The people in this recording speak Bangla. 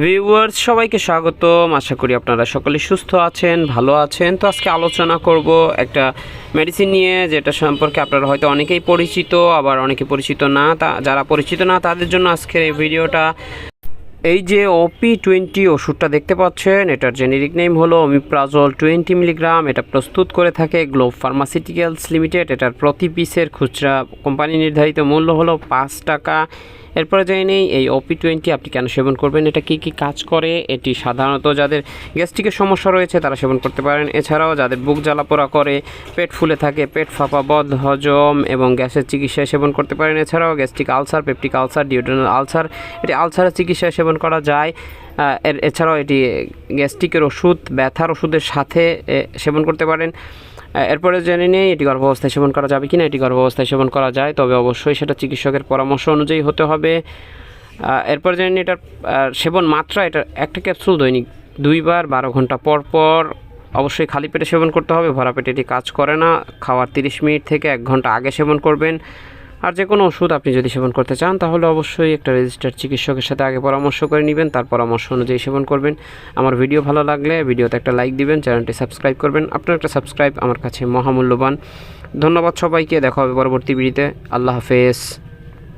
ভিউয়ার্স সবাইকে স্বাগতম। আশা করি আপনারা সকলে সুস্থ আছেন, ভালো আছেন। তো আজকে আলোচনা করব একটা মেডিসিন নিয়ে, যেটা সম্পর্কে আপনারা হয়তো অনেকেই পরিচিত, আবার অনেকে পরিচিত না। তা, যারা পরিচিত না, তাদের জন্য আজকের এই ভিডিওটা এই যে ওপি টোয়েন্টি ওষুধটা দেখতে পাচ্ছেন, এটার জেনেরিক নেম হলো অমিপ্রাজল টোয়েন্টি মিলিগ্রাম এটা প্রস্তুত করে থাকে গ্লোব ফার্মাসিউটিক্যালস লিমিটেড এটার প্রতি পিসের খুচরা কোম্পানি নির্ধারিত মূল্য হলো পাঁচ টাকা। এরপরে জেনে নেই, এই ওপি টোয়েন্টি আপনি কেন সেবন করবেন? এটা কী কী কাজ করে? এটি সাধারণত যাদের গ্যাস্ট্রিকের সমস্যা রয়েছে, তারা সেবন করতে পারেন। এছাড়াও যাদের বুক জ্বালাপোড়া করে, পেট ফুলে থাকে, পেট ফাঁপা, বদ, হজম এবং গ্যাসের চিকিৎসায় সেবন করতে পারেন। এছাড়াও gastric ulcer peptic ulcer duodenal ulcer এটি আলসারের চিকিৎসায় সেবন করা যায়। এর এছাড়াও এটি গ্যাস্ট্রিকের ওষুধ, ব্যথার ওষুধের সাথে সেবন করতে পারেন। এরপরে জেনে নেই এটি গর্ভাবস্থায় সেবন করা যাবে কি না এটি গর্ভাবস্থায় সেবন করা যায়, তবে অবশ্যই সেটা চিকিৎসকের পরামর্শ অনুযায়ী হতে হবে। এরপর জেনে নিই এটার সেবন মাত্রা, এটা একটা ক্যাপসুল দৈনিক দুইবার, বারো ঘণ্টা পর পর অবশ্যই খালি পেটে সেবন করতে হবে। ভরা পেটে এটি কাজ করে না। খাওয়ার তিরিশ মিনিট থেকে এক ঘণ্টা আগে সেবন করবেন। আর যে কোনো ওষুধ আপনি যদি সেবন করতে চান, তাহলে অবশ্যই একটা রেজিস্টার্ড চিকিৎসকের সাথে আগে পরামর্শ করে নেবেন, তার পরামর্শ অনুযায়ী সেবন করবেন। আমার ভিডিও ভালো লাগলে ভিডিওতে একটা লাইক দিবেন চ্যানেলটি সাবস্ক্রাইব করবেন। আপনার একটা সাবস্ক্রাইব আমার কাছে মহামূল্যবান। ধন্যবাদ সবাইকে, দেখা হবে পরবর্তী ভিডিওতে আল্লাহ হাফেজ।